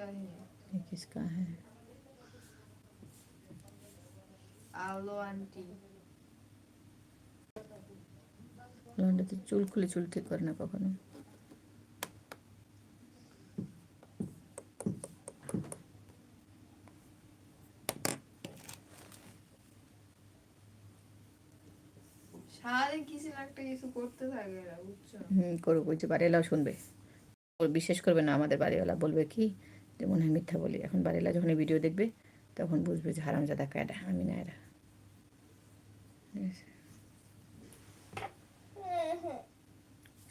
किसका है ये किसका है आलो आंटी লন্ডে তো চুল খুলে চুল ঠিক করে না কখনো সারাদিন কিছু না একটা কিছু করতে থাকে এরা বুঝছো হুম করুক ওই যে বাড়িওয়ালাও শুনবে ও বিশ্বাস করবে না আমাদের বাড়িওয়ালা বলবে কি যে মনে হয় মিথ্যা বলি। এখন বাড়িওয়ালা যখন ভিডিও দেখবে তখন বুঝবে যে হারামজাদা কায়দা আমি না এরা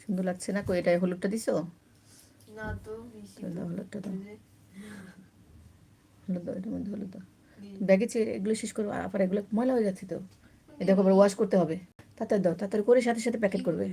সুন্দর লাগছে না কই? এটাই হলুদটা দিছো? না তো হলুদটা দাও। হলুদ দাও এটার মধ্যে হলুদ দাও। ব্যাগে এগুলো শেষ করব আবার এগুলো ময়লা হয়ে যাচ্ছে তো। এ দেখো আবার ওয়াশ করতে হবে। তাড়াতাড়ি দাও তাড়াতাড়ি করে সাথে সাথে প্যাকেট করবে।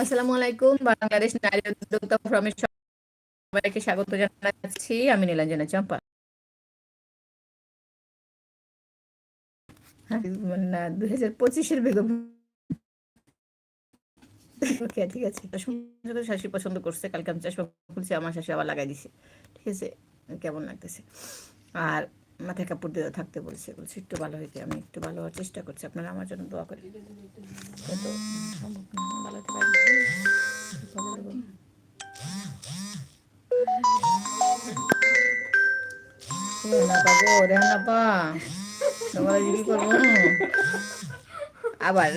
আসসালামু আলাইকুম বাংলাদেশ নারী উদ্যোক্তা ফোরামের সবাইকে স্বাগত জানাচ্ছি। আমি নীলাঞ্জনা চম্পা। হ্যাঁ, দুই হাজার বেগম। ঠিক আছে। পছন্দ করছে আমার আবার ঠিক আছে কেমন লাগতেছে? আর মাথায় কাপড় দিয়ে থাকতে বলছে বলছে একটু ভালো হইতে আমি একটু ভালো হওয়ার চেষ্টা করছি আপনারা আমার জন্য দোয়া করেন। তো সম্ভব না, ভালো আবার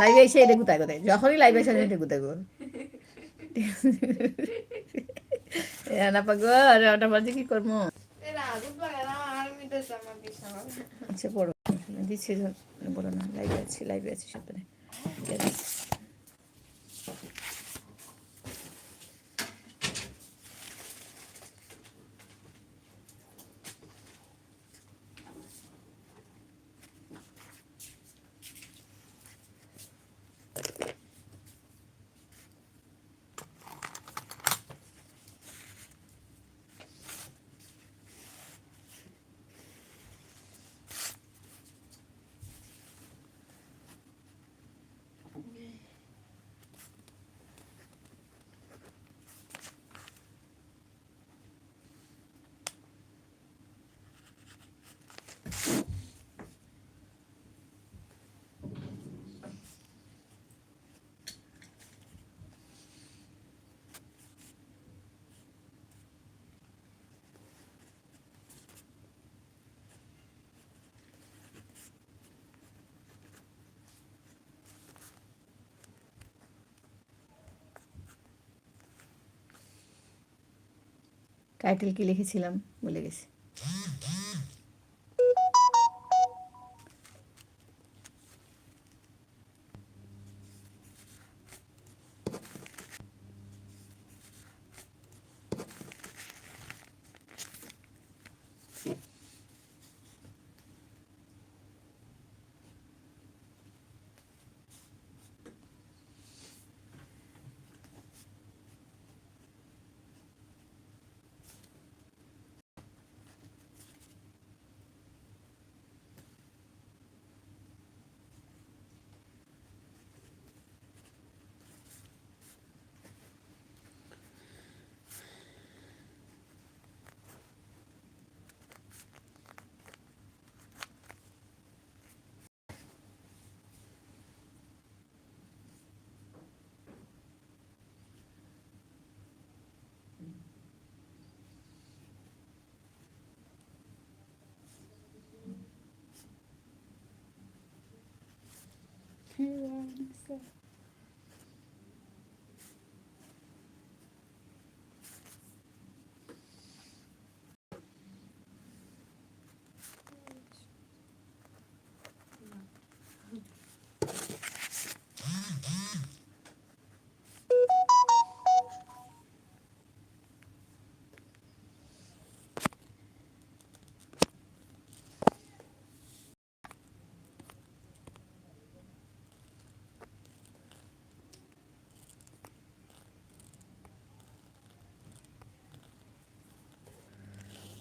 লাইভে এসে এটা কোথায় কোথায়? যখনই লাইভে এসে এটা কোথায় গো? রেহানা পা গো রেহানা পা কি করব এরা আজব লাগে না আর মিটেছে আমার বিছানা আচ্ছা বড় দিচ্ছি বলো না লাইভে আছি লাইভে আছি সাবধানে টাইটেল কি লিখেছিলাম? বলে গেছি। here on the side.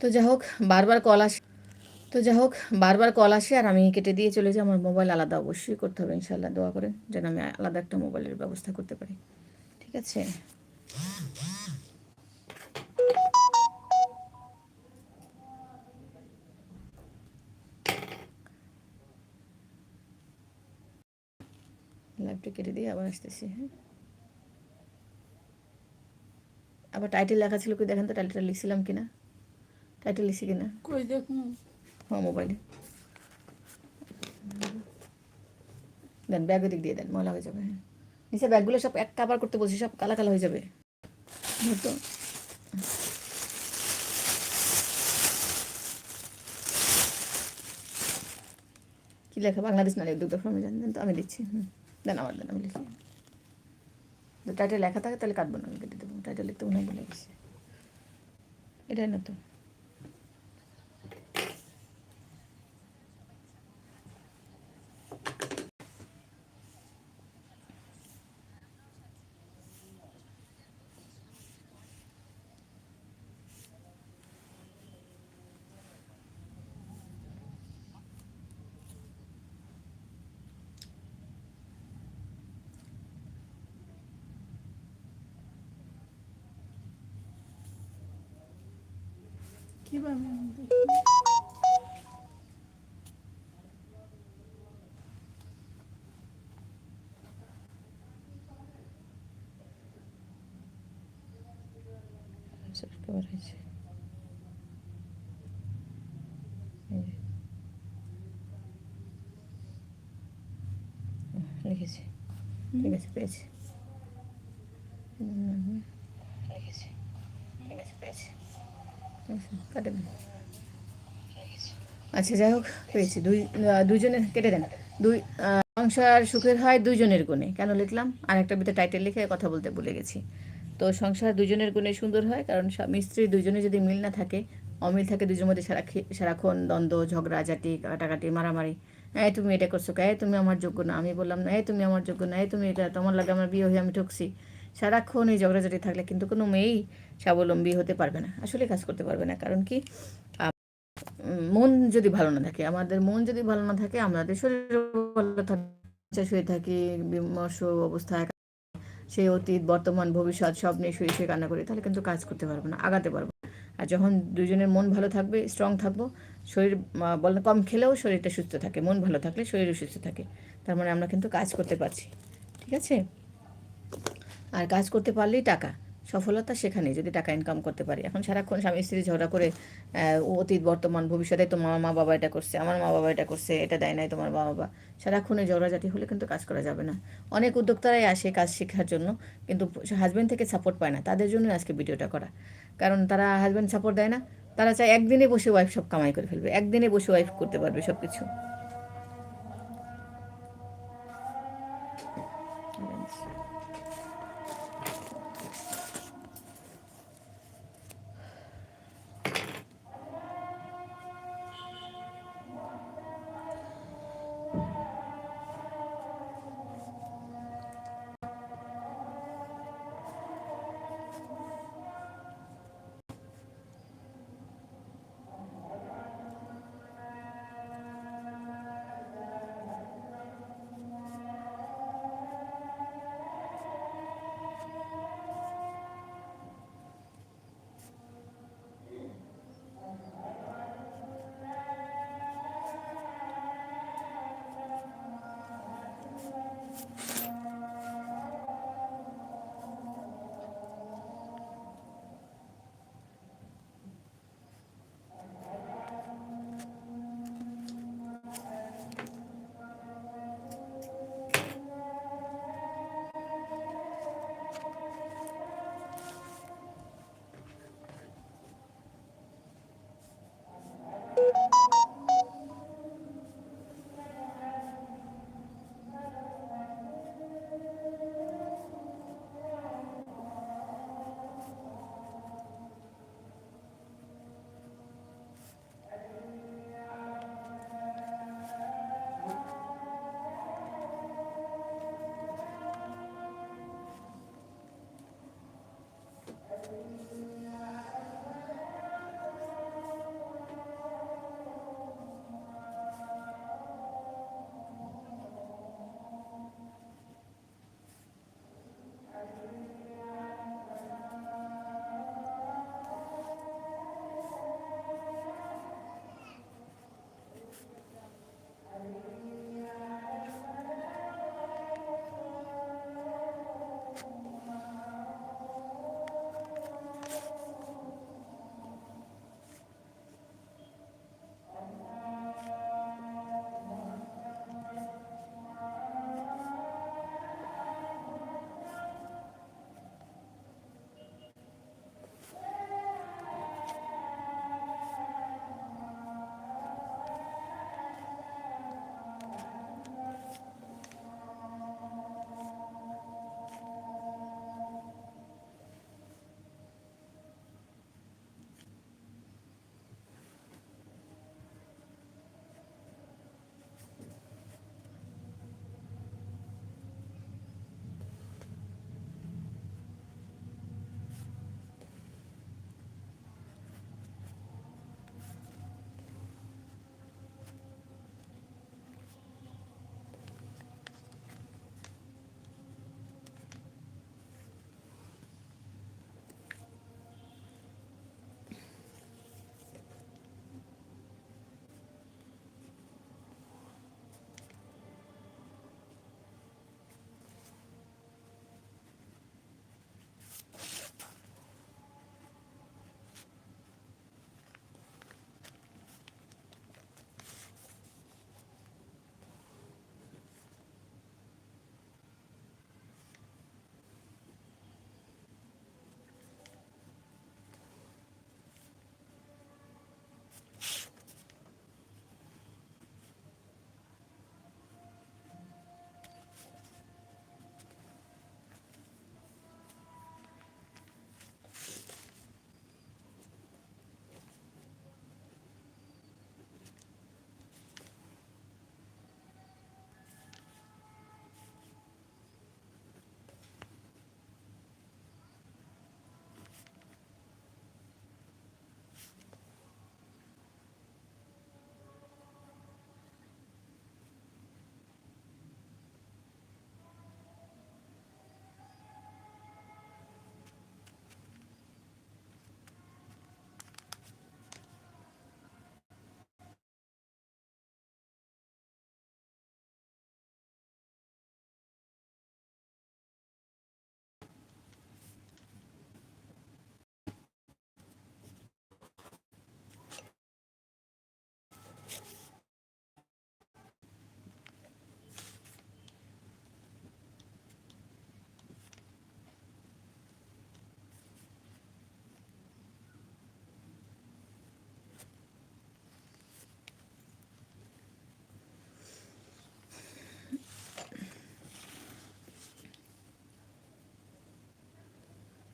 তো যাই হোক, বারবার কল আসে। তো যাই হোক, বারবার কল আসে আর আমি কেটে দিয়ে চলে যাই। আমার মোবাইল আলাদা অবশ্যই করতে হবে ইনশাল্লাহ দোয়া করেন যেন আমি আলাদা একটা মোবাইলের ব্যবস্থা করতে পারি। ঠিক আছে? লাইভটা কেটে দিয়ে আবার আসতেছি হ্যাঁ? আবার টাইটেল লেখা ছিল কি দেখেন তো টাইটেলটা লিখছিলাম কিনা? টাইটেল লিখছি কিনা? কই দেখুন হ্যাঁ মোবাইলে দেন ব্যাগ দিক দিয়ে দেন ময়লা হয়ে যাবে হ্যাঁ। নিচে ব্যাগগুলো সব এক কাবার করতে বলছি সব কালা কালা হয়ে যাবে। তো কি লেখা? বাংলাদেশ নারী উদ্যোক্তা ফর্মে জানেন তো আমি দিচ্ছি হুম। দেন আমার দেন আমি লিখি। টাইটেল লেখা থাকে তাহলে কাটবো না আমি কেটে দেবো। টাইটেল লিখতে মনে হয় ভুলে গেছি। এটাই না তো কীভাবে সাবস্ক্রাইবার হয়েছে। হুম, লিখেছি। ঠিক আছে পেয়েছি। লিখেছি। ঠিক আছে পেয়েছি। আচ্ছা যাই হোক, পেয়েছি। দুই দুইজনের কেটে দেন। দুই সংসার সুখের হয় দুইজনের গুণে। কেন লিখলাম? আর একটা ভিতরে টাইটেল লিখে কথা বলতে ভুলে গেছি। তো সংসার দুজনের গুণে সুন্দর হয়, কারণ স্বামী স্ত্রী দুজনে যদি মিল না থাকে, অমিল থাকে দুজনের মধ্যে সারা সারাক্ষণ দ্বন্দ্ব, ঝগড়া, ঝাঁটি, কাটাকাটি, মারামারি। এই তুমি এটা করছ কে? তুমি আমার যোগ্য না। আমি বললাম না এই তুমি আমার যোগ্য না। এই তুমি এটা তোমার লাগে আমার বিয়ে হয়ে আমি ঠকছি। সারাক্ষণ এই ঝগড়াঝাটি থাকলে কিন্তু কোনো মেয়েই স্বাবলম্বী হতে পারবে না। আসলে কাজ করতে পারবে না। কারণ কি? মন যদি ভালো না থাকে, আমাদের মন যদি ভালো না থাকে, আমাদের শরীর ভালো থাকে থাকি, বিমর্ষ অবস্থায় সেই অতীত, বর্তমান, ভবিষ্যৎ, সব নিয়ে শুয়ে শুয়ে কান্না করি, তাহলে কিন্তু কাজ করতে পারব না, আগাতে পারব। আর যখন দুজনের মন ভালো থাকবে স্ট্রং থাকব, শরীর বল কম খেলেও শরীরটা সুস্থ থাকে, মন ভালো থাকলে শরীরও সুস্থ থাকে। তার মানে আমরা কিন্তু কাজ করতে পারছি, ঠিক আছে? আর কাজ করতে পারলেই টাকা। সফলতা সেখানে যদি টাকা ইনকাম করতে পারি। এখন সারাক্ষণ স্বামী স্ত্রী ঝগড়া করে অতীত, বর্তমান, ভবিষ্যতে তোমার মা বাবা এটা করছে, আমার মা বাবা এটা করছে, এটা দেয় নাই তোমার মা বাবা সারাক্ষণে ঝগড়াঝাটি হলে কিন্তু কাজ করা যাবে না। অনেক উদ্যোক্তারাই আসে কাজ শেখার জন্য, কিন্তু হাজব্যান্ড থেকে সাপোর্ট পায় না। তাদের জন্য আজকে ভিডিওটা করা। কারণ তারা হাজব্যান্ড সাপোর্ট দেয় না, তারা চায় একদিনে বসে ওয়াইফ সব কামাই করে ফেলবে, একদিনে বসে ওয়াইফ করতে পারবে সব কিছু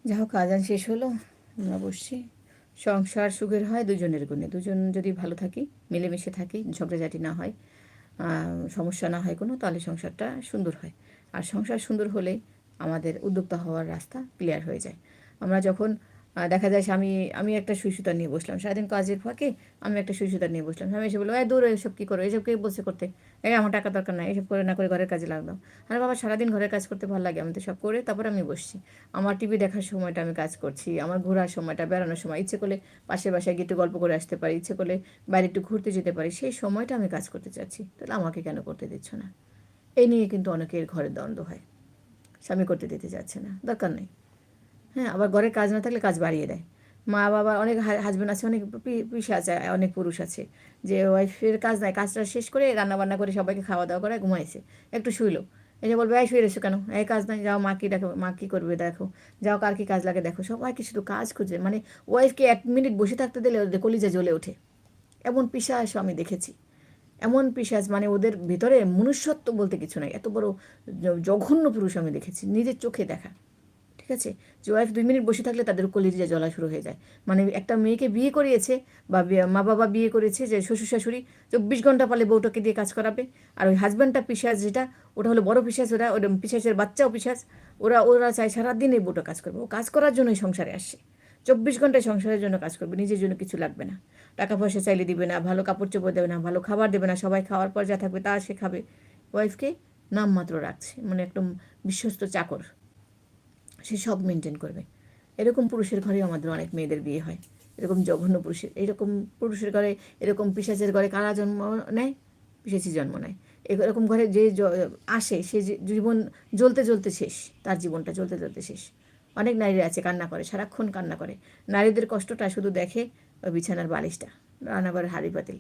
যা হোক, আজান শেষ হলো, আমরা বসছি। সংসার সুখের হয় দুজনের গুণে। দুজন যদি ভালো থাকি, মিলেমিশে থাকি, ঝগড়াঝাটি না হয় সমস্যা না হয় কোনো, তাহলে সংসারটা সুন্দর হয়। আর সংসার সুন্দর হলে আমাদের উদ্যোক্তা হওয়ার রাস্তা ক্লিয়ার হয়ে যায়। আমরা যখন দেখা যায় স্বামী আমি একটা সুই সুতা নিয়ে বসলাম। সারাদিন কাজের ফাঁকে আমি একটা সুই সুতা নিয়ে বসলাম। স্বামী এসে বলল, এই দূর এসব কী করো? এসব কে বসে করতে? এই আমার টাকা দরকার নাই, এসব করে না করে ঘরের কাজে লাগলাম আর বাবা, সারাদিন ঘরের কাজ করতে ভালো লাগে, আমি তো সব করে তারপর আমি বসছি। আমার টিভি দেখার সময়টা আমি কাজ করছি, আমার ঘোরার সময়টা, বেড়ানোর সময়, ইচ্ছে করলে পাশের বাসায় গিয়ে একটু গল্প করে আসতে পারি, ইচ্ছে করলে বাইরে একটু ঘুরতে যেতে পারি, সেই সময়টা আমি কাজ করতে চাচ্ছি। তাহলে আমাকে কেন করতে দিচ্ছ না? এই নিয়ে কিন্তু অনেকের ঘরে দ্বন্দ্ব হয়। স্বামী করতে দিতে যাচ্ছে না, দরকার নেই। হ্যাঁ আবার ঘরে কাজ না থাকলে কাজ বাড়িয়ে দেয়। মা বাবা অনেক হাজব্যান্ড আছে, অনেক পিসা আছে, অনেক পুরুষ আছে। যে ওয়াইফের কাজ নাই, কাজটা শেষ করে রান্না বান্না করে সবাইকে খাওয়া দাওয়া করে ঘুমাইছে। একটু শুইলো। এই যে বলবে, এই শুয়ে রয়েছো কেন? এই কাজ নাই, যাও মা কি দেখো, মা কী করবে দেখো। যাও কার কী কাজ লাগে দেখো। সবাইকে শুধু কাজ খুঁজে? মানে ওয়াইফকে এক মিনিট বসে থাকতে দিলে ওদের কলিজা জ্বলে ওঠে। এমন পিসাস আমি দেখেছি। এমন পিসাজ মানে ওদের ভিতরে মনুষ্যত্ব বলতে কিছু নাই। এত বড় জঘন্য পুরুষ আমি দেখেছি। নিজের চোখে দেখা। ঠিক আছে? যে ওয়াইফ দুই মিনিট বসে থাকলে তাদের কলিজা জ্বলা শুরু হয়ে যায়। মানে একটা মেয়েকে বিয়ে করিয়েছে বা মা বাবা বিয়ে করেছে যে শ্বশুর শাশুড়ি চব্বিশ ঘণ্টা পালে বউটাকে দিয়ে কাজ করাবে। আর ওই হাজব্যান্ডটা পিসাজ যেটা, ওটা হলো বড় পিসাজ, ওরা ওটা পিসাজের বাচ্চাও পিসাজ, ওরা ওরা চায় সারাদিন এই বউটা কাজ করবে। ও কাজ করার জন্যই সংসারে আসছে। চব্বিশ ঘন্টায় সংসারের জন্য কাজ করবে, নিজের জন্য কিছু লাগবে না। টাকা পয়সা চাইলে দিবে না, ভালো কাপড় চোপড় দেবে না, ভালো খাবার দেবে না, সবাই খাওয়ার পর যা থাকবে তা সে খাবে। ওয়াইফকে নামমাত্র রাখছে মানে একদম বিশ্বস্ত চাকর। সে সব মেনটেন করবে। এরকম পুরুষের ঘরে আমাদের অনেক মেয়েদের বিয়ে হয়। এরকম জঘন্য পুরুষের, এরকম পুরুষের ঘরে, এরকম পিসাচের ঘরে কারা জন্ম নেয়? পিসাচি জন্ম নেয়। এরকম ঘরে যে আসে, সে জীবন জ্বলতে জ্বলতে শেষ, তার জীবনটা জ্বলতে জ্বলতে শেষ। অনেক নারীরা আছে, কান্না করে, সারাক্ষণ কান্না করে। নারীদের কষ্টটা শুধু দেখে ওই বিছানার বালিশটা, রান্নাঘরের হাড়ি পাতিল।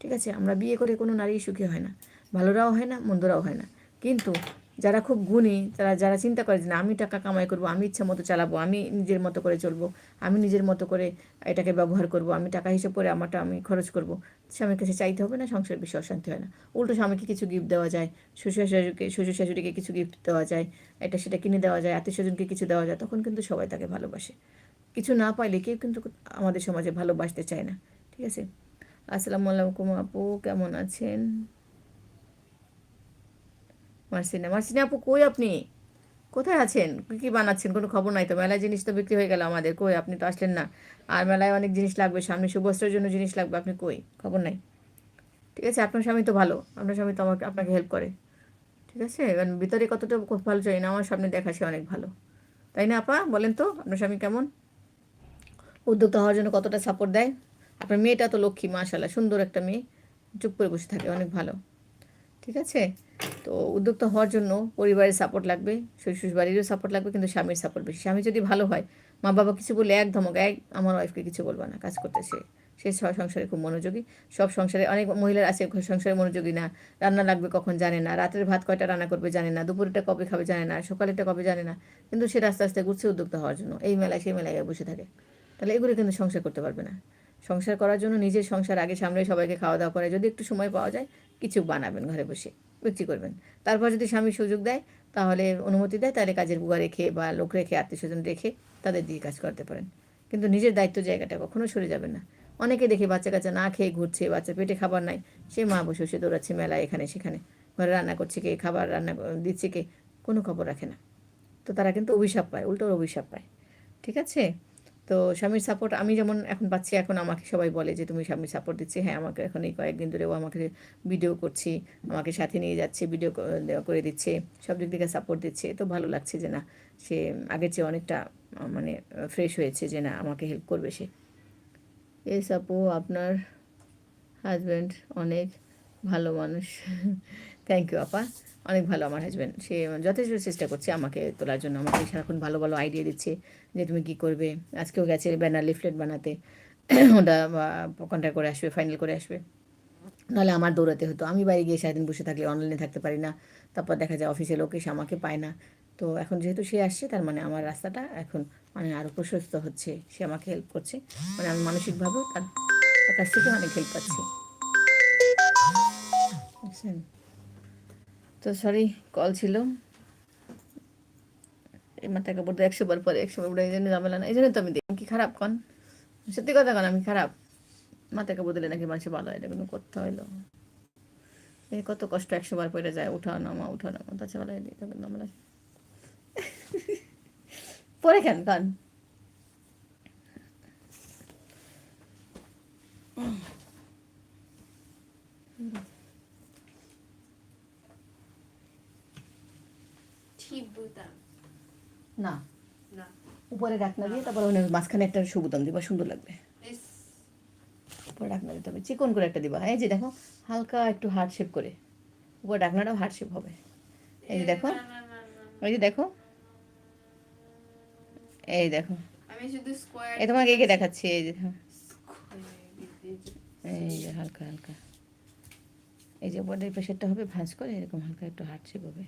ঠিক আছে, আমরা বিয়ে করে কোনো নারী সুখী হয় না। ভালোরাও হয় না, মন্দরাও হয় না। কিন্তু যারা খুব গুণী, তারা যারা চিন্তা করে যে না, আমি টাকা কামাই করব, আমি ইচ্ছা মতো চালাবো, আমি নিজের মতো করে চলবো, আমি নিজের মতো করে এটাকে ব্যবহার করব, আমি টাকা হিসেব করে আমারটা আমি খরচ করব, স্বামীর কাছে চাইতে হবে না, সংসারের বেশি অশান্তি হয় না। উল্টো স্বামীকে কিছু গিফট দেওয়া যায়, শ্বশুর শাশুড়িকে শ্বশুর শাশুড়িকে কিছু গিফট দেওয়া যায়, এটা সেটা কিনে দেওয়া যায়, আত্মীয় স্বজনকে কিছু দেওয়া যায়, তখন কিন্তু সবাই তাকে ভালোবাসে। কিছু না পাইলে কেউ কিন্তু আমাদের সমাজে ভালোবাসতে চায় না, ঠিক আছে? আসসালামু আলাইকুম আপু, কেমন আছেন? মার্সিনা মার্সিনা আপু কই আপনি? কোথায় আছেন? কী কী বানাচ্ছেন? কোনো খবর নাই তো। মেলায় জিনিস তো বিক্রি হয়ে গেল আমাদের। কই? আপনি তো আসলেন না। আর মেলায় অনেক জিনিস লাগবে। সামনে শুভস্ত্রের জন্য জিনিস লাগবে। আপনি কই? খবর নাই। ঠিক আছে, আপনার স্বামী তো ভালো। আপনার স্বামী তো আমাকে, আপনাকে হেল্প করে। ঠিক আছে? এবার ভিতরে কতটা ভালো চাই না, আমার সামনে দেখা সে অনেক ভালো। তাই না, আপা? বলেন তো, আপনার স্বামী কেমন? উদ্যোক্তা হওয়ার জন্য কতটা সাপোর্ট দেয়? আপনার মেয়েটা তো লক্ষ্মী মাশাল্লাহ সুন্দর একটা মেয়ে। চুপ করে বসে থাকে, অনেক ভালো। ঠিক আছে? তো উদ্যোক্তা হওয়ার জন্য পরিবারের সাপোর্ট লাগবে শ্বশুর বাড়িরও সাপোর্ট লাগবে, কিন্তু স্বামীর সাপোর্ট বেশি। স্বামী যদি ভালো হয়, মা বাবা কিছু বলে এক ধমক এক আমার ওয়াইফকে কিছু বলবা না, কাজ করতে সে, স- সংসারে খুব মনোযোগী। সব সংসারে অনেক মহিলার আছে সংসারে মনোযোগী না, রান্না লাগবে কখন জানে না, রাতের ভাত কয়টা রান্না করবে জানে না দুপুরেটা কবে খাবে জানে না, সকালেরটা কবে জানে না, কিন্তু সে আস্তে আস্তে ঘুরছে উদ্যোক্তা হওয়ার জন্য, এই মেলায় সেই মেলায় বসে থাকে। তাহলে এগুলো কিন্তু সংসার করতে পারবে না। সংসার করার জন্য নিজের সংসার আগে সামনে সবাইকে খাওয়া দাওয়া করে, যদি একটু সময় পাওয়া যায়, কিছু বানাবেন ঘরে বসে। বিক্রি করবেন। তারপর যদি স্বামী সুযোগ দেয়, তাহলে অনুমতি দেয়, তাহলে কাজের বুয়া রেখে বা লোক রেখে, আত্মীয় স্বজন রেখে তাদের দিয়ে কাজ করতে পারেন। কিন্তু নিজের দায়িত্ব জায়গাটা কখনো সরে যাবে না। অনেকে দেখে বাচ্চা কাচ্চা না খেয়ে ঘুরছে, বাচ্চা পেটে খাবার নাই, সে মা বসে বসে দৌড়াচ্ছে মেলা এখানে, সেখানে। ঘরে রান্না করছে কে, খাবার রান্না দিচ্ছে কে, কোনো খবর রাখে না। তো তারা কিন্তু অভিশাপ পায়, উল্টো অভিশাপ পায়। ঠিক আছে? তো স্বামীর সাপোর্ট আমি যেমন এখন পাচ্ছি, এখন আমাকে সবাই বলে যে, তুমি স্বামীর সাপোর্ট দিচ্ছি। হ্যাঁ আমাকে এখন এই কয়েকদিন ধরে ও আমাকে ভিডিও করছি, আমাকে সাথে নিয়ে যাচ্ছে ভিডিও করে দিচ্ছে, সব দিক থেকে সাপোর্ট দিচ্ছে। তো ভালো লাগছে যে, না, সে আগের চেয়ে অনেকটা মানে ফ্রেশ হয়েছে যে, না, আমাকে হেল্প করবে সে। এস আপু আপনার হাজব্যান্ড অনেক ভালো মানুষ। থ্যাংক ইউ আপা। অনেক ভালো আমার হাজব্যান্ড সে যথেষ্ট চেষ্টা করছে আমাকে তোলার জন্য। আমাকে সারাক্ষণ ভালো ভালো আইডিয়া দিচ্ছে যে তুমি কি করবে। আজকেও গেছে ব্যানার লিফলেট বানাতে। ওটা কন্ট্যাক্ট করে আসবে ফাইনাল করে আসবে। নাহলে আমার দৌড়াতে হতো। আমি বাইরে গিয়ে সারাদিন বসে থাকলে অনলাইনে থাকতে পারি না। তারপর দেখা যায় অফিসে লোক এসে আমাকে পায় না। তো এখন যেহেতু সে আসছে, তার মানে আমার রাস্তাটা এখন মানে আরও প্রশস্ত হচ্ছে। সে আমাকে হেল্প করছে। মানে আমি মানসিকভাবেও তার কাছ থেকে অনেক হেল্প পাচ্ছি। বুঝছেন? তো সরি কল ছিল। এই মাথায় কাপড় একশো বার পরে একশো বার এই জন্য ঝামেলা না এই জন্য তো আমি দেখি কি খারাপ, কন? সত্যি কথা কন, আমি খারাপ। মাথায় কাপড় দিলে নাকি মানুষ ভালো হয় এটা কোনো করতে হইল। এই কত কষ্ট একশো বার পরে যায়, উঠাও নামা উঠাও নামা তাছাড়া ভালো হয় তখন ঝামেলা। পরে কেন, কন? ঠিক বুতাম না। না। উপরে ডাকনা দিয়ে তারপর ওখানে মাঝখানে একটা সবুদাম দিবা সুন্দর লাগবে। উপরে ডাকনা দিতে হবে। চিকন করে একটা দিবা। এই যে দেখো হালকা একটু হার্ড শেপ করে। উপরে ডাকনাটাও হার্ড শেপ হবে। এই যে দেখো। ওই যে দেখো। এই দেখো। আমি শুধু স্কোয়ার এই তোমাকে এঁকে দেখাচ্ছি? এই যে দেখো। এই যে হালকা হালকা। এই যে বডির প্রেশারটা হবে ভাঁজ করে এরকম হালকা একটু হার্ড শেপ হবে।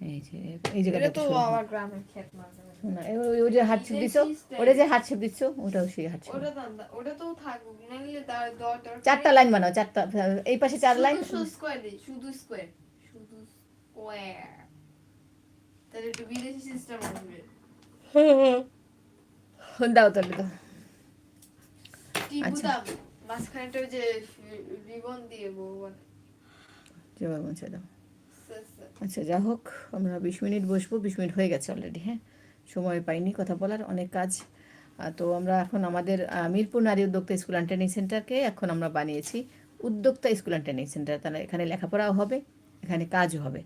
এই যে এই জায়গাটা এটা তো আমার গ্রামের ক্ষেত না ওই- ওই যে হার্ড শেপ দিছো ওটা যে হার্ড শেপ দিচ্ছ ওটাও সেই হার্ড শেপ ওটা ওটা তো থাকুক নাহলে তার দরকার চারটা লাইন বানাও চারটা এই পাশে চার লাইন। শুধু স্কোয়ার দিই শুধু স্কোয়ার শুধু স্কোয়ার। তাহলে একটু বিদেশি সিস্টেম আসবে। দাও তাহলে তো। আচ্ছা। মাঝখানেটা যে রিবন দিয়ে বউ বানায়। যেভাবে দাও। আচ্ছা যা হোক, আমরা বিশ মিনিট বসবো। বিশ মিনিট হয়ে গেছে অলরেডি হ্যাঁ? সময় পাইনি কথা বলার, অনেক কাজ। তো আমরা এখন আমাদের মিরপুর নারী উদ্যোক্তা স্কুল অ্যান্ড ট্রেনিং সেন্টারকে এখন আমরা বানিয়েছি। উদ্যোক্তা স্কুল অ্যান্ড ট্রেনিং সেন্টার তারা এখানে লেখাপড়াও হবে, এখানে কাজও হবে।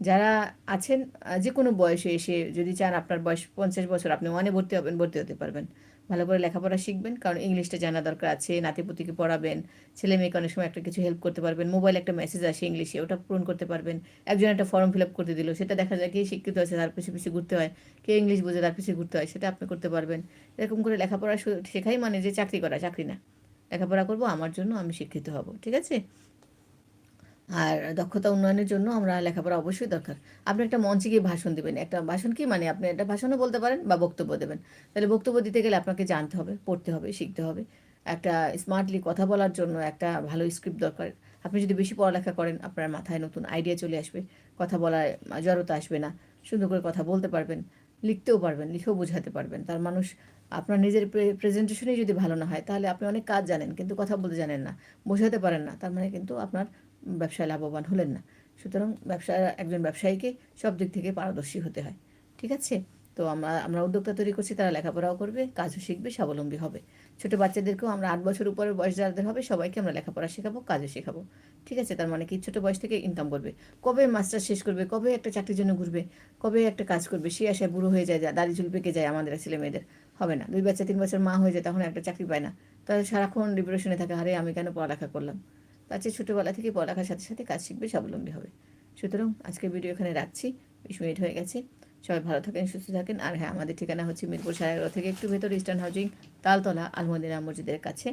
যারা আছেন যে কোনো বয়সে এসে যদি চান আপনার বয়স পঞ্চাশ বছর, আপনি ওয়ানে ভর্তি হবেন, ভর্তি হতে পারবেন। ভালো করে লেখাপড়া শিখবেন, কারণ ইংলিশটা জানা দরকার আছে, নাতিপুতিকে পড়াবেন, ছেলে মেয়েকে অনেক সময় একটা কিছু হেল্প করতে পারবেন মোবাইলে একটা মেসেজ আসে ইংলিশে, ওটা পূরণ করতে পারবেন। একজন একটা ফর্ম ফিল আপ করতে দিল, সেটা দেখা যায় কে শিক্ষিত আছে তার পিছিয়ে পিছিয়ে ঘুরতে হয়, কে ইংলিশ বোঝে তার পিছিয়ে ঘুরতে হয়, সেটা আপনি করতে পারবেন। এরকম করে লেখাপড়া শেখাই মানে যে চাকরি করা, চাকরি না। লেখাপড়া করব, আমার জন্য আমি শিক্ষিত হব, ঠিক আছে? আর দক্ষতা উন্নয়নের জন্য আমরা লেখাপড়া অবশ্যই দরকার। আপনি একটা মঞ্চে গিয়ে ভাষণ দেবেন, একটা ভাষণ কি মানে আপনি একটা ভাষণও বলতে পারেন বা বক্তব্য দেবেন। তাহলে বক্তব্য দিতে গেলে আপনাকে জানতে হবে, পড়তে হবে, শিখতে হবে। একটা স্মার্টলি কথা বলার জন্য একটা ভালো স্ক্রিপ্ট দরকার। আপনি যদি বেশি পড়ালেখা করেন, আপনার মাথায় নতুন আইডিয়া চলে আসবে। কথা বলায় জড়তা আসবে না। সুন্দর করে কথা বলতে পারবেন, লিখতেও পারবেন, লিখেও বোঝাতে পারবেন। তার মানুষ আপনার নিজের প্রেজেন্টেশনেই যদি ভালো না হয়, তাহলে আপনি অনেক কাজ জানেন, কিন্তু কথা বলতে জানেন না, বোঝাতে পারেন না। তার মানে কিন্তু আপনার ব্যবসায় লাভবান হলেন না। সুতরাং ব্যবসা, একজন ব্যবসায়ীকে সব দিক থেকে পারদর্শী হতে হয়। ঠিক আছে? তো আমরা আমরা উদ্যোক্তা তৈরি করছি, তারা লেখাপড়াও করবে, কাজও শিখবে, স্বাবলম্বী হবে। ছোট বাচ্চাদেরকেও আমরা আট বছর উপরের বয়স যাদের হবে, সবাইকে আমরা লেখাপড়া শেখাবো, কাজও শেখাবো। ঠিক আছে? তার মানে কি ছোট বয়স থেকে ইনকাম করবে। কবে মাস্টার শেষ করবে, কবে একটা চাকরির জন্য ঘুরবে, কবে একটা কাজ করবে, সে আশায় বুড়ো হয়ে যায়, দাড়ি চুল পেকে যায় আমাদের ছেলে মেয়েদের। হবে না। দুই বাচ্চা, তিন বছর মা হয়ে যায়, তখন একটা চাকরি পায় না। তাহলে সারাক্ষণ ডিপ্রেশনে থাকে, আরে, আমি কেন পড়ালেখা করলাম? চেয়ে ছোটোবেলা থেকে পড়ালেখার সাথে সাথে কাজ শিখবে, স্বাবলম্বী হবে। সুতরাং আজকের ভিডিও এখানে রাখছি। বিশ মিনিট হয়ে গেছে। সবাই ভালো থাকেন, সুস্থ থাকেন। আর হ্যাঁ আমাদের ঠিকানা হচ্ছে মিরপুর সাড়ে এগারো থেকে একটু ভেতর ইস্টার্ন হাউজিং তালতলা, আলমদিনা মসজিদের কাছে।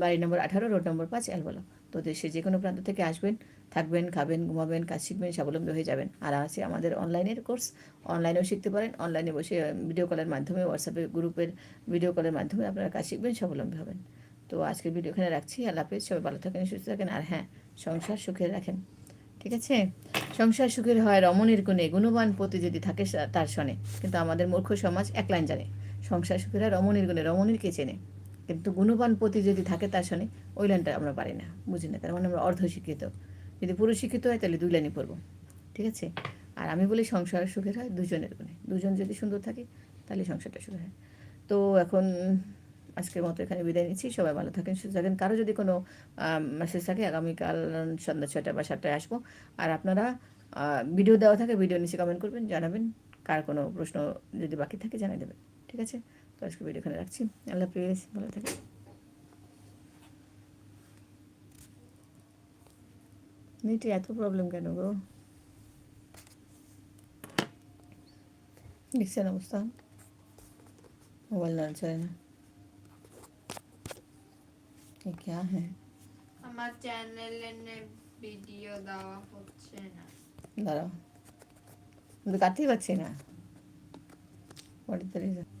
বাড়ি নম্বর আঠারো রোড নম্বর পাঁচ, এলবলা। তো দেশে যে কোনো প্রান্ত থেকে আসবেন, থাকবেন, খাবেন, ঘুমাবেন, কাজ শিখবেন, স্বাবলম্বী হয়ে যাবেন। আর আছে আমাদের অনলাইনের কোর্স অনলাইনেও শিখতে পারেন। অনলাইনে বসে ভিডিও কলের মাধ্যমে হোয়াটসঅ্যাপে গ্রুপের ভিডিও কলের মাধ্যমে আপনারা কাজ শিখবেন, স্বাবলম্বী হবেন। তো আজকের ভিডিও এখানে রাখছি। আল্লাহ হাফেজ, সবাই ভালো থাকেন, সুস্থ থাকেন। আর হ্যাঁ সংসার সুখে রাখেন, ঠিক আছে? সংসার সুখের হয় রমণীর গুণে, গুণবান পতি যদি থাকে তার শনে কিন্তু আমাদের মূর্খ সমাজ এক লাইন জানে, সংসার সুখের হয় রমণীর গুণে, রমণীর কে চেনে? কিন্তু গুণবান পতি যদি থাকে তার শনে ওই লাইনটা আমরা পারি না, বুঝি না। তার মানে আমরা অর্ধ শিক্ষিত যদি পুরো শিক্ষিত হয়, তাহলে দুই লাইনই পড়ব, ঠিক আছে? আর আমি বলি সংসার সুখের হয় দুজনের গুণে। দুজন যদি সুন্দর থাকে, তাহলে সংসারটা সুখের হয়। তো এখন আজকের মতো এখানে বিদায় নিচ্ছি। সবাই ভালো থাকেন, সুস্থ থাকেন। কারও যদি কোনো মেসেজ থাকে, আগামীকাল সন্ধ্যা ছয়টা বা সাতটায় আসব। আর আপনারা ভিডিও দেওয়া থাকে ভিডিও নিচে কমেন্ট করবেন, জানাবেন। কার কোনো প্রশ্ন যদি বাকি থাকে জানিয়ে দেবেন। ঠিক আছে? তো আজকে ভিডিও এখানে রাখছি। আল্লাহ হাফিজ, ভালো থাকেন। নেটে এত প্রবলেম কেন গো? দেখছেন অবস্থা? মোবাইল না চলে না। ये क्या है আমার চ্যানেলে ভিডিও দেওয়া হচ্ছে না দাঁড়াও আমি তো কাটতেই পারছি না হোয়াট ইজ দ্য রিজন